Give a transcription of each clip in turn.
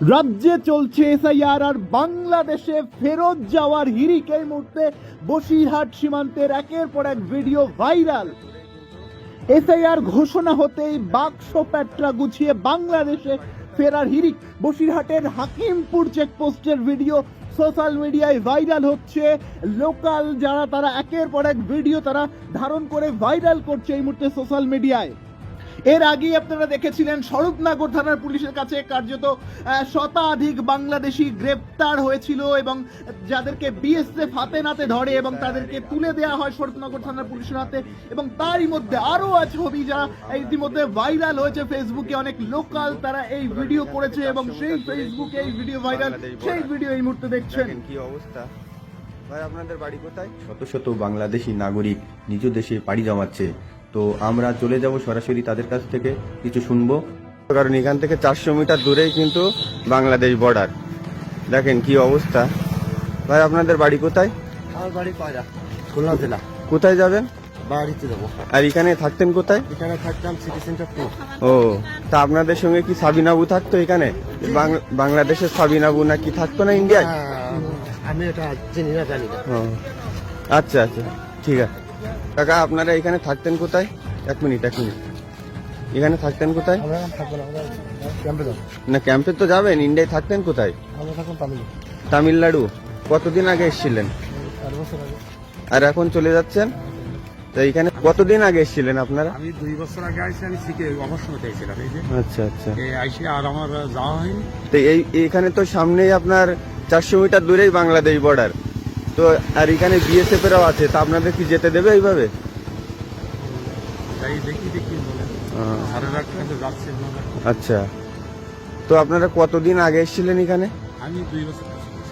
রাজ্যে চলছে এসআইআর আর বাংলাদেশে ফেরত যাওয়ার হিরিক এই মুহূর্তে বসিরহাট সীমান্তের একের পর এক ভিডিও ভাইরাল। এসআইআর ঘোষণা হতেই বাক্স প্যাট্রা গুছিয়ে বাংলাদেশে ফেরার হিরিক বসিরহাটের হাকিমপুর চেকপোস্টের ভিডিও সোশ্যাল মিডিয়ায় ভাইরাল হচ্ছে। লোকাল যারা, তারা একের পর এক ভিডিও তারা ধারণ করে ভাইরাল করছে এই মুহূর্তে সোশ্যাল মিডিয়ায়। এর আগেই আপনারা দেখেছিলেন স্বরূপনগর থানার পুলিশের কাছে কার্যত শতাধিক বাংলাদেশি গ্রেপ্তার হয়েছিল এবং যাদেরকে বিএসএফ হাতে নাতে ধরে এবং তাদেরকে তুলে দেওয়া হয় স্বরূপনগর থানার পুলিশের হাতে এবং তারই মধ্যে আরও আছে ছবি যা ইতিমধ্যে ভাইরাল হয়েছে ফেসবুকে অনেক লোকাল তারা এই ভিডিও করেছে এবং সেই ফেসবুকে এই ভিডিও ভাইরাল সেই ভিডিও এই মুহূর্তে দেখছেন। কি অবস্থা। ভাই আপনাদের বাড়ি কোথায়? শত শত বাংলাদেশি নাগরিক নিজ দেশে পাড়ি জমাচ্ছে। তো আমরা চলে যাব সরাসরি তাদের কাছ থেকে কিছু শুনব। কারণ এখান থেকে চারশো মিটার দূরেই কিন্তু বাংলাদেশ বর্ডার দেখেন কি অবস্থা। ভাই আপনাদের বাড়ি কোথায়? আমার বাড়ি পায়রা খুলনা জেলা। কোথায় যাবেন? বাড়িতে যাব। আর এখানে থাকতেন কোথায়? এখানে থাকতাম সিটি সেন্টার টু ও তা আপনাদের সঙ্গে কি সাবিনাবু থাকতো এখানে? বাংলাদেশের সাবিনাবু নাকি থাকতো না ইন্ডিয়ায়? আমি এটা চিনি না জানি না। আচ্ছা আচ্ছা ঠিক আছে। কাকা আপনারা এখানে থাকতেন কোথায়? এক মিনিট এক মিনিট। এখানে থাকতেন কোথায়? না ক্যাম্পে তো যাবেন ইন্ডিয়ায় থাকতেন কোথায়? তামিলনাড়ু। কতদিন আগে এসেছিলেন? আর এখন চলে যাচ্ছেন? তো এখানে কতদিন আগে এসেছিলেন আপনারা? আমি দুই বছর আগে আইসি আমি শিখে অবসর চাইছিলাম এই যে। আচ্ছা আচ্ছা। আইসি আর আমার যাওয়া হয়নি। তো এই এখানে তো সামনেই আপনার চারশো মিটার দূরেই বাংলাদেশ বর্ডার তো আর এখানে বিএসএফ এরাও আছে তা আপনাদের কি যেতে দেবে এইভাবে। আচ্ছা। তো আপনারা কতদিন আগে এসেছিলেন এখানে? আমি দুই বছর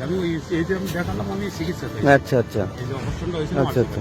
আমি এই যে আমি দেখালাম আমি চিকিৎসা আচ্ছা আচ্ছা। আচ্ছা, আচ্ছা।